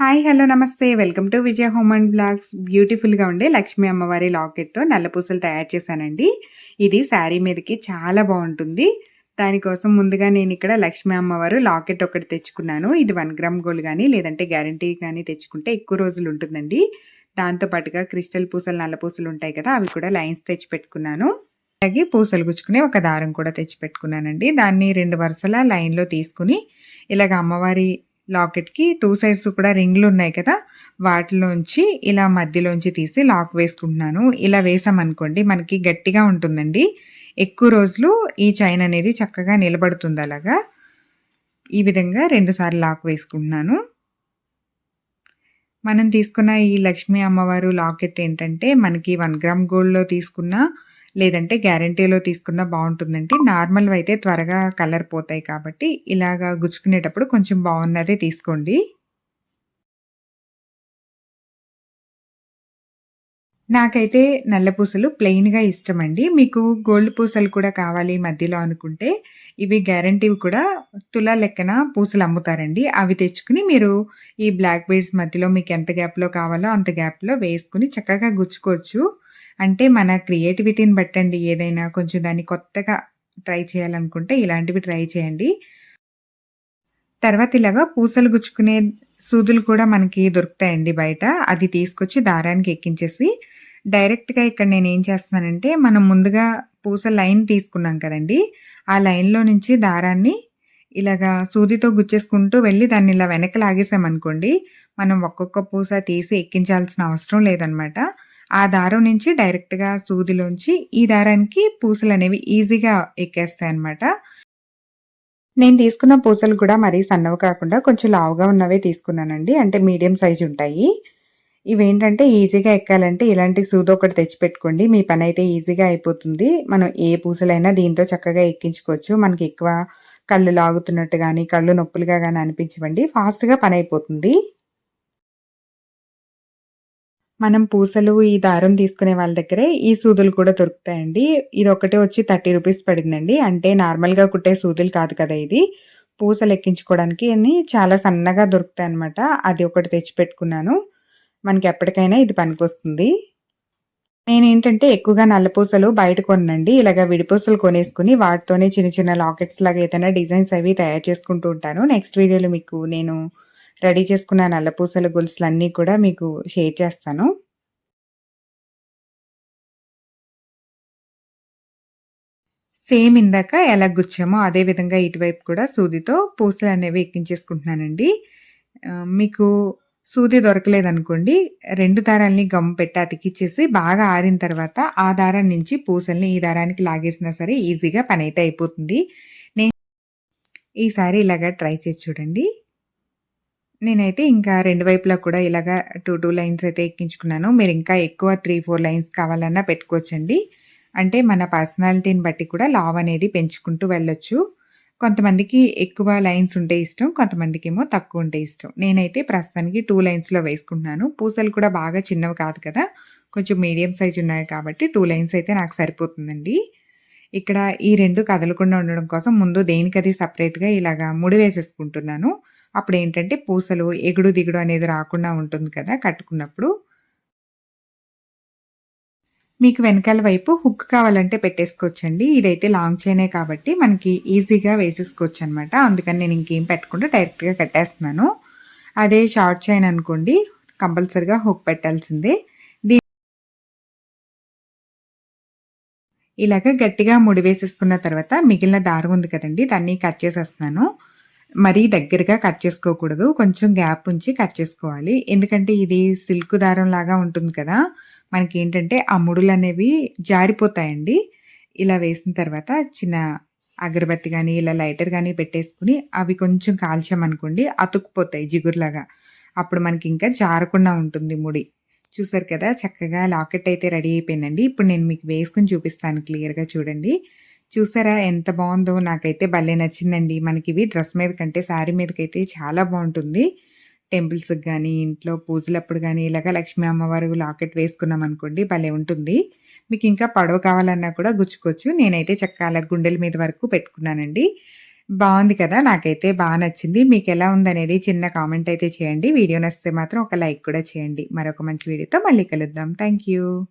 Hi hello నమస్తే. Welcome to Vijaya home and blogs. బ్యూటిఫుల్గా ఉండే లక్ష్మీ అమ్మవారి లాకెట్తో నల్లపూసలు తయారు చేశానండి. ఇది శారీ మీదకి చాలా బాగుంటుంది. దానికోసం ముందుగా నేను ఇక్కడ లక్ష్మీ అమ్మవారు లాకెట్ ఒకటి తెచ్చుకున్నాను. ఇది వన్ గ్రామ్ గోల్డ్ కానీ లేదంటే గ్యారంటీ కానీ తెచ్చుకుంటే ఎక్కువ రోజులు ఉంటుందండి. దాంతో పాటుగా క్రిస్టల్ పూసలు నల్ల పూసలు ఉంటాయి కదా అవి కూడా లైన్స్ తెచ్చి పెట్టుకున్నాను అలాగే పూసలు గుచ్చుకునే ఒక దారం కూడా తెచ్చి పెట్టుకున్నానండి దాన్ని రెండు వరుసల లైన్లో తీసుకుని ఇలాగ అమ్మవారి లాకెట్కి టూ సైడ్స్ కూడా రింగ్లు ఉన్నాయి కదా వాటిలోంచి ఇలా మధ్యలోంచి తీసి లాక్ వేసుకుంటున్నాను. ఇలా వేసామనుకోండి మనకి గట్టిగా ఉంటుందండి. ఎక్కువ రోజులు ఈ చైన్ అనేది చక్కగా నిలబడుతుంది అలాగా. ఈ విధంగా రెండుసార్లు లాక్ వేసుకుంటున్నాను. మనం తీసుకున్న ఈ లక్ష్మీ అమ్మవారు లాకెట్ ఏంటంటే మనకి వన్ గ్రామ్ గోల్డ్లో తీసుకున్న లేదంటే గ్యారంటీలో తీసుకున్న బాగుంటుందండి నార్మల్ అయితే త్వరగా కలర్ పోతాయి కాబట్టి ఇలాగా గుచ్చుకునేటప్పుడు కొంచెం బాగున్నదే తీసుకోండి. నాకైతే నల్ల పూసలు ప్లెయిన్గా ఇష్టం అండి మీకు గోల్డ్ పూసలు కూడా కావాలి మధ్యలో అనుకుంటే ఇవి గ్యారంటీవి కూడా తులా లెక్కన పూసలు అమ్ముతారండి. అవి తెచ్చుకుని మీరు ఈ బ్లాక్ బీడ్స్ మధ్యలో మీకు ఎంత గ్యాప్లో కావాలో అంత గ్యాప్లో వేసుకుని చక్కగా గుచ్చుకోవచ్చు. అంటే మన క్రియేటివిటీని బట్టండి ఏదైనా కొంచెం దాన్ని కొత్తగా ట్రై చేయాలనుకుంటే ఇలాంటివి ట్రై చేయండి. తర్వాత ఇలాగా పూసలు గుచ్చుకునే సూదులు కూడా మనకి దొరుకుతాయండి బయట. అది తీసుకొచ్చి దారానికి ఎక్కించేసి డైరెక్ట్గా ఇక్కడ నేను ఏం చేస్తున్నానంటే మనం ముందుగా పూస లైన్ తీసుకున్నాం కదండి. ఆ లైన్లో నుంచి దారాన్ని ఇలాగా సూదితో గుచ్చేసుకుంటూ వెళ్ళి దాన్ని ఇలా వెనక లాగేసామనుకోండి మనం ఒక్కొక్క పూస తీసి ఎక్కించాల్సిన అవసరం లేదనమాట. ఆ దారం నుంచి డైరెక్ట్‌గా సూదిలోంచి ఈ దారానికి పూసలు అనేవి ఈజీగా ఎక్కేస్తాయి అనమాట. నేను తీసుకున్న పూసలు కూడా మరీ సన్నవి కాకుండా కొంచెం లావుగా ఉన్నవే తీసుకున్నానండి. అంటే మీడియం సైజ్ ఉంటాయి. ఇవేంటంటే ఈజీగా ఎక్కాలంటే ఇలాంటి సూది ఒకటి తెచ్చిపెట్టుకోండి. మీ పని అయితే ఈజీగా అయిపోతుంది. మనం ఏ పూసలైనా దీంతో చక్కగా ఎక్కించుకోవచ్చు. మనకి ఎక్కువ కళ్ళు లాగుతున్నట్టు కానీ కళ్ళు నొప్పులుగా కానీ అనిపించవండి. ఫాస్ట్‌గా పని అయిపోతుంది మనం పూసలు, ఈ దారం తీసుకునే వాళ్ళ దగ్గరే ఈ సూదులు కూడా దొరుకుతాయండి. ఇది ఒకటే వచ్చి థర్టీ రూపీస్ పడిందండి. అంటే నార్మల్‌గా కుట్టే సూదులు కాదు కదా ఇది. పూసలు ఎక్కించుకోవడానికి అని చాలా సన్నగా దొరుకుతాయి అనమాట అది ఒకటి తెచ్చిపెట్టుకున్నాను. మనకి ఎప్పటికైనా ఇది పనికొస్తుంది. నేనేంటంటే ఎక్కువగా నల్ల పూసలు బయట కొనండి ఇలాగ విడిపూసలు కొనేసుకుని వాటితోనే చిన్న చిన్న లాకెట్స్ లాగా ఏదైనా డిజైన్స్ అవి తయారు చేసుకుంటూ ఉంటాను. నెక్స్ట్ వీడియోలో మీకు నేను రెడీ చేసుకున్న నల్లపూసల గొలుసులన్నీ కూడా మీకు షేర్ చేస్తాను. సేమ్ ఇందాక ఎలా గుచ్చామో అదే విధంగా ఇటువైపు కూడా సూదితో పూసలు అనేవి ఎక్కించేసుకుంటున్నానండి. మీకు సూది దొరకలేదనుకోండి, రెండు దారాల్ని గమ్ పెట్టి అతికిచ్చేసి బాగా ఆరిన తర్వాత ఆ దారం నుంచి పూసల్ని ఈ దారానికి లాగేసినా సరే ఈజీగా పనైతే అయిపోతుంది. నేను ఈసారి ఇలాగ ట్రై చేసి చూడండి. నేనైతే ఇంకా రెండు వైపులా కూడా ఇలాగా టూ టూ లైన్స్ అయితే ఎక్కించుకున్నాను. మీరు ఇంకా ఎక్కువ త్రీ ఫోర్ లైన్స్ కావాలన్నా పెట్టుకోవచ్చండి. అంటే మన పర్సనాలిటీని బట్టి కూడా లావ్ అనేది పెంచుకుంటూ వెళ్ళొచ్చు. కొంతమందికి ఎక్కువ లైన్స్ ఉంటే ఇష్టం. కొంతమందికేమో తక్కువ ఉంటే ఇష్టం. నేనైతే ప్రస్తుతానికి టూ లైన్స్‌లో వేసుకుంటున్నాను. పూసలు కూడా బాగా చిన్నవి కాదు కదా! కొంచెం మీడియం సైజ్ ఉన్నాయి కాబట్టి టూ లైన్స్ అయితే నాకు సరిపోతుందండి. ఇక్కడ ఈ రెండు కదలకుండా ఉండడం కోసం ముందు దేనికది సపరేట్గా ఇలాగా ముడి వేసేసుకుంటున్నాను. అప్పుడు ఏంటంటే పూసలు ఎగుడు దిగుడు అనేది రాకుండా ఉంటుంది కదా కట్టుకున్నప్పుడు. మీకు వెనకాల వైపు హుక్ కావాలంటే పెట్టేసుకోవచ్చండి. ఇదైతే లాంగ్ చైనే కాబట్టి మనకి ఈజీగా వేసేసుకోవచ్చు అనమాట అందుకని నేను ఇంకేం పెట్టకుండా డైరెక్ట్‌గా కట్టేస్తున్నాను. అదే షార్ట్ చైన్ అనుకోండి కంపల్సరిగా హుక్ పెట్టాల్సిందే. దీ ఇలాగ గట్టిగా ముడి వేసేసుకున్న తర్వాత మిగిలిన దారం ఉంది కదండి దాన్ని కట్ చేసేస్తున్నాను. మరీ దగ్గరగా కట్ చేసుకోకూడదు. కొంచెం గ్యాప్ ఉంచి కట్ చేసుకోవాలి. ఎందుకంటే ఇది సిల్క్ దారం లాగా ఉంటుంది కదా! మనకి ఏంటంటే ఆ ముడులనేవి జారిపోతాయండి. ఇలా వేసిన తర్వాత చిన్న అగరబత్తి కానీ ఇలా లైటర్ కానీ పెట్టేసుకుని అవి కొంచెం కాల్చామనుకోండి అతుక్కుపోతాయి జిగురులాగా. అప్పుడు మనకి ఇంకా జారకుండా ఉంటుంది ముడి. చూసారు కదా! చక్కగా లాకెట్ అయితే రెడీ అయిపోయిందండి. ఇప్పుడు నేను మీకు వేసుకుని చూపిస్తాను క్లియర్‌గా చూడండి. చూసారా ఎంత బాగుందో నాకైతే భలే నచ్చిందండి. మనకి ఇవి డ్రెస్ మీద కంటే శారీ మీదకైతే చాలా బాగుంటుంది. టెంపుల్స్‌కి కానీ ఇంట్లో పూజలప్పుడు కానీ ఇలాగ లక్ష్మీ అమ్మవారు లాకెట్ వేసుకున్నాం అనుకోండి భలే ఉంటుంది. మీకు ఇంకా పడవ కావాలన్నా కూడా గుచ్చుకోవచ్చు. నేనైతే చక్కగా గుండెల మీద వరకు పెట్టుకున్నానండి. బాగుంది కదా! నాకైతే బాగా నచ్చింది. మీకు ఎలా ఉందనేది చిన్న కామెంట్ అయితే చేయండి. వీడియో నచ్చితే మాత్రం ఒక లైక్ కూడా చేయండి. మరొక మంచి వీడియోతో మళ్ళీ కలుద్దాం. Thank you.